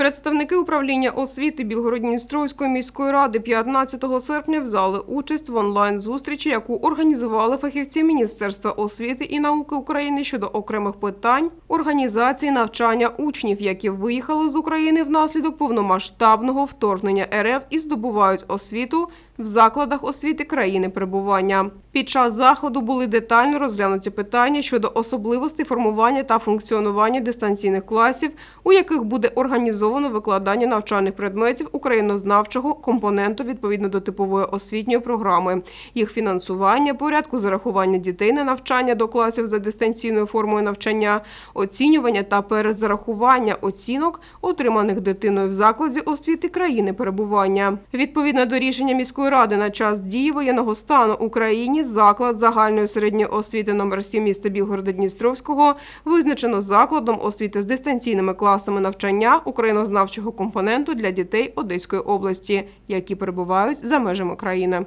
Представники управління освіти Білгородністровської міської ради 15 серпня взяли участь в онлайн-зустрічі, яку організували фахівці Міністерства освіти і науки України щодо окремих питань організації навчання учнів, які виїхали з України внаслідок повномасштабного вторгнення РФ і здобувають освіту в закладах освіти країни перебування. Під час заходу були детально розглянуті питання щодо особливостей формування та функціонування дистанційних класів, у яких буде організовано викладання навчальних предметів українознавчого компоненту відповідно до типової освітньої програми, їх фінансування, порядку зарахування дітей на навчання до класів за дистанційною формою навчання, оцінювання та перезарахування оцінок, отриманих дитиною в закладі освіти країни перебування. Відповідно до рішення міської ради на час дії воєнного стану Україні заклад загальної середньої освіти номер 7 міста Білгорода Дністровського визначено закладом освіти з дистанційними класами навчання українознавчого компоненту для дітей Одеської області, які перебувають за межами країни.